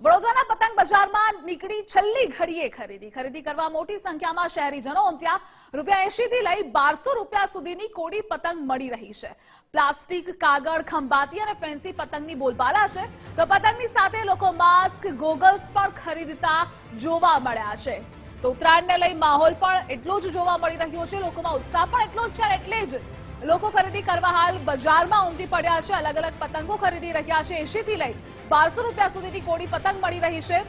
વડોદરાના પતંગ બજારમાં નીકળી છેલ્લી ઘડીએ ખરીદી. ખરીદી કરવા મોટી સંખ્યામાં શહેરીજનો ઉમટ્યા રૂપિયા એસી થી લઈ બારસો રૂપિયા સુધીની કોડી પતંગ મળી રહી છે. પ્લાસ્ટિક, કાગળ, ખંભાતી અને ફેન્સી પતંગની બોલબાલા છે. તો પતંગની સાથે લોકો માસ્ક, ગોગલ્સ પણ ખરીદતા જોવા મળ્યા છે. તો ઉત્તરાયણને લઈ માહોલ પણ એટલો જ જોવા મળી રહ્યો છે. લોકોમાં ઉત્સાહ પણ એટલો જ છે એટલે જ લોકો ખરીદી કરવા હાલ બજારમાં ઉમટી પડ્યા છે. અલગ અલગ પતંગો ખરીદી રહ્યા છે. એસી થી લઈ બારસો રૂપિયા સુધીની કોડી પતંગ મળી રહી છે.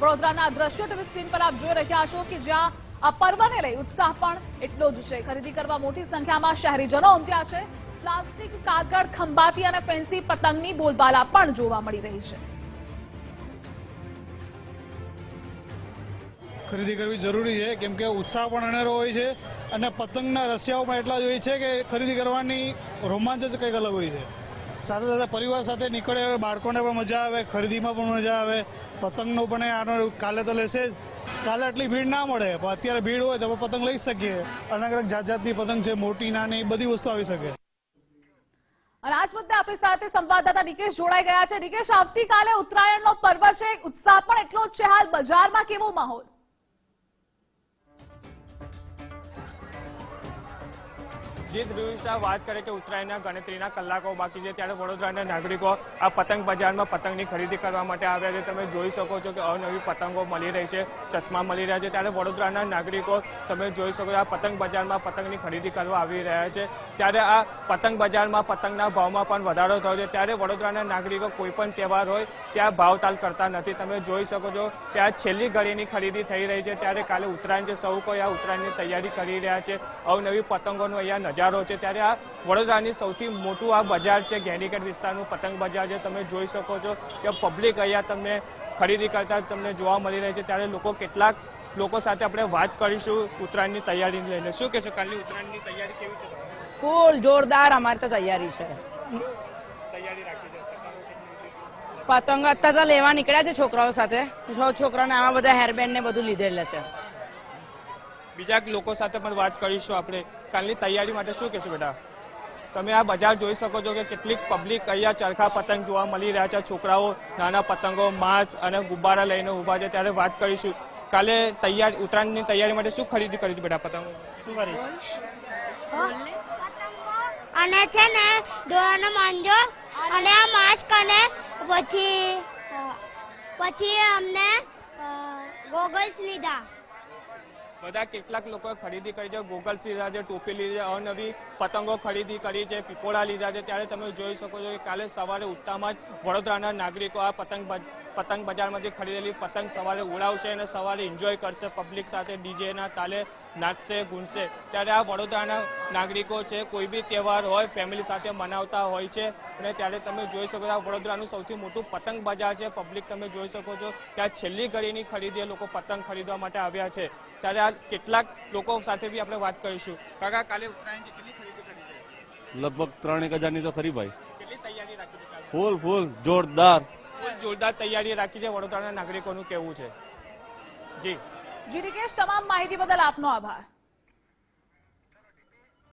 વડોદરાના દ્રશ્યો ટીવી સ્ક્રીન પર આપ જોઈ રહ્યા છો કે જ્યાં આ પર્વને લઈ ઉત્સાહ પણ એટલો જ છે. ખરીદી કરવા મોટી સંખ્યામાં શહેરીજનો ઉમટ્યા છે. પ્લાસ્ટિક, કાગળ, ખંભાતી અને ફેન્સી પતંગની બોલબાલા પણ જોવા મળી રહી છે. ખરીદી કરવી જરૂરી છે, કેમ કે ઉત્સાહ પણ અનેરો હોય છે અને પતંગના રસિયાઓ પણ એટલા જ હોય છે કે ખરીદી કરવાની રોમાંચ જ કંઈક અલગ હોય છે. સાથે સાથે પરિવાર સાથે નીકળે બાળકોને પણ મજા આવે, ખરીદીમાં પણ મજા આવે, પતંગનો પણ આનો કાલે તો લેશે જ. કાલે આટલી ભીડ ના મળે, પણ અત્યારે ભીડ હોય તો પતંગ લઈ શકીએ. અલગ અલગ જાત જાતની પતંગ છે, મોટી, નાની, બધી વસ્તુ આવી શકે. અને આજ આપણી સાથે સંવાદદાતા નિકેશ જોડાઈ ગયા છે. નિકેશ, આવતીકાલે ઉત્તરાયણનો પર્વ છે, ઉત્સાહ પણ એટલો જ છે હાલ બજારમાં કેવો માહોલ? જે દિવસે વાત કરે કે ઉત્તરાયણના ગણતરીના કલાકો બાકી છે, ત્યારે વડોદરાના નાગરિકો આ પતંગ બજારમાં પતંગની ખરીદી કરવા માટે આવ્યા છે. તમે જોઈ શકો છો કે અવનવી પતંગો મળી રહી છે, ચશ્મા મળી રહ્યા છે. ત્યારે વડોદરાના નાગરિકો, તમે જોઈ શકો છો આ પતંગ બજારમાં પતંગની ખરીદી કરવા આવી રહ્યા છે. ત્યારે આ પતંગ બજારમાં પતંગના ભાવમાં પણ વધારો થયો છે. ત્યારે વડોદરાના નાગરિકો કોઈ પણ તહેવાર હોય ત્યાં ભાવતાલ કરતા નથી. તમે જોઈ શકો છો કે આ છેલ્લી ઘડીની ખરીદી થઈ રહી છે. ત્યારે કાલે ઉત્તરાયણ છે, સૌ કોઈ આ ઉત્તરાયણની તૈયારી કરી રહ્યા છે. અવનવી પતંગોનો અહીંયા નજારો છે ત્યારે આ વડોદરાની સૌથી મોટું આ બજાર છે ગેંડીગઢ વિસ્તારનું પતંગ બજાર છે. તમે જોઈ શકો છો કે પબ્લિક અહીંયા તમને ખરીદી કરતા તમને જોવા મળી રહી છે. ત્યારે લોકો કેટલાક લોકો સાથે આપણે વાત કરીશું ઉત્તરાયણની તૈયારીને લઈને. શું કહેશો કાલની ઉત્તરાયણની તૈયારી કેવી છે ફૂલ જોરદાર અમારે તો તૈયારી છે. તૈયારી રાખી છે? પતંગ અત્યારે લેવા નીકળ્યા છે છોકરાઓ સાથે. છોકરાને આવા બધા હેરબેન્ડ ને બધું લીધેલા છે. બીજા લોકો સાથે પણ વાત કરીશું આપણે. કાલની તૈયારી માટે શું કહેશું બેટા? તમે આ બજાર જોઈ શકો છો કે કેટલીક પબ્લિક અહીંયા ચરખા પતંગ જોવા મળી રહ્યા છે. છોકરાઓ નાના પતંગો, માંસ અને ગુબ્બારા લઈને ઊભા છે. ત્યારે વાત કરીશું. કાલે તૈયાર, ઉત્તરાયણની તૈયારી માટે શું ખરીદી કરી બેટા પતંગો? શું કરી અને છે ને, દોરાનો માંજો અને આ માસ્ક અને પછી પછી અમને ગોગલ્સ લીધા. બધા કેટલાક લોકોએ ખરીદી કરી છે. ગોગલ્સ લીધા છે ટોપી લીધી છે અવનવી પતંગો ખરીદી કરી છે, પીપોળા લીધા છે. ત્યારે તમે જોઈ શકો છો કે કાલે સવારે ઉઠતામાં જ વડોદરાના નાગરિકો આ પતંગ પતંગ બજારમાંથી ખરીદેલી પતંગ સવારે ઉડાવશે અને સવારે એન્જોય કરશે. પબ્લિક સાથે ડીજેના તાલે નાચશે ગુંજશે ત્યારે આ વડોદરાના નાગરિકો છે કોઈ બી તહેવાર હોય ફેમિલી સાથે મનાવતા હોય છે. અને ત્યારે તમે જોઈ શકો છો આ વડોદરાનું સૌથી મોટું પતંગ બજાર છે. પબ્લિક તમે જોઈ શકો છો કે આ છેલ્લી ઘડીની ખરીદી લોકો પતંગ ખરીદવા માટે આવ્યા છે. ત્યારે આ કેટલાક લોકો સાથે બી આપણે વાત કરીશું. કાકા કાલે ઉત્તરાયણ કેટલી ખરીદી કરી છે? લગભગ ત્રણ એક હજારની તો ખરી ભાઈ. કેટલી તૈયારી ફૂલ ફૂલ જોરદાર. જોરદાર તૈયારી રાખી છે વડોદરાના નાગરિકોનું કેવું છે? જી. જી, નિકેશ, તમામ માહિતી બદલ આપનો આભાર.